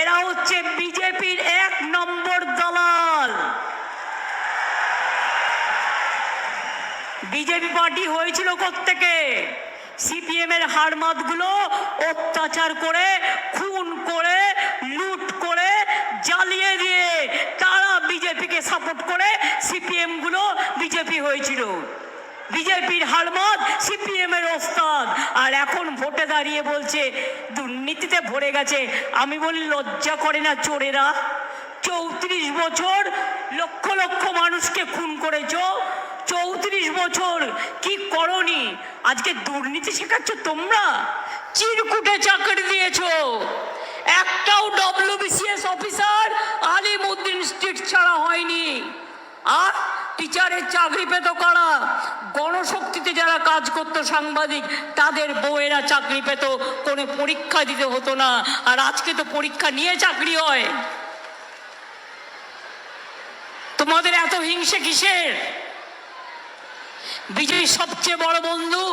এরা হচ্ছে বিজেপির এক নম্বর দলাল। বিজেপি পার্টি হয়েছিল থেকে সিপিএম এর হারমাতগুলো অত্যাচার করে, খুন করে, লুট করে, জ্বালিয়ে দিয়ে তারা বিজেপিকে সাপোর্ট করে সিপিএমগুলো বিজেপি হয়েছিল। বিজেপির হারমত ভোটে দাঁড়িয়ে বলছে, দুর্নীতিতে ভরে গেছে। আমি বলি, লজ্জা করে না চোরেরা? চৌত্রিশ বছর লক্ষ লক্ষ মানুষকে খুন করেছ? চৌত্রিশ বছর কি করনি? আজকে দুর্নীতি শেখাচ্ছ তোমরা? চিরকুটে চাকরি দিয়েছ। একটাও ডব্লিউবিসিএস অফিসার আলিমুদ্দিন স্ট্রিট ছাড়া হয়নি। আর টিচারের চাকরি পেত কারা? গণশক্তিতে যারা কাজ করত সাংবাদিক, তাদের বউয়েরা চাকরি পেত, কোনো পরীক্ষা দিতে হতো না। আর আজকে তো পরীক্ষা নিয়ে চাকরি হয়। তোমাদের এত হিংসে কিসের? বিজয়ী সবচেয়ে বড় বন্ধু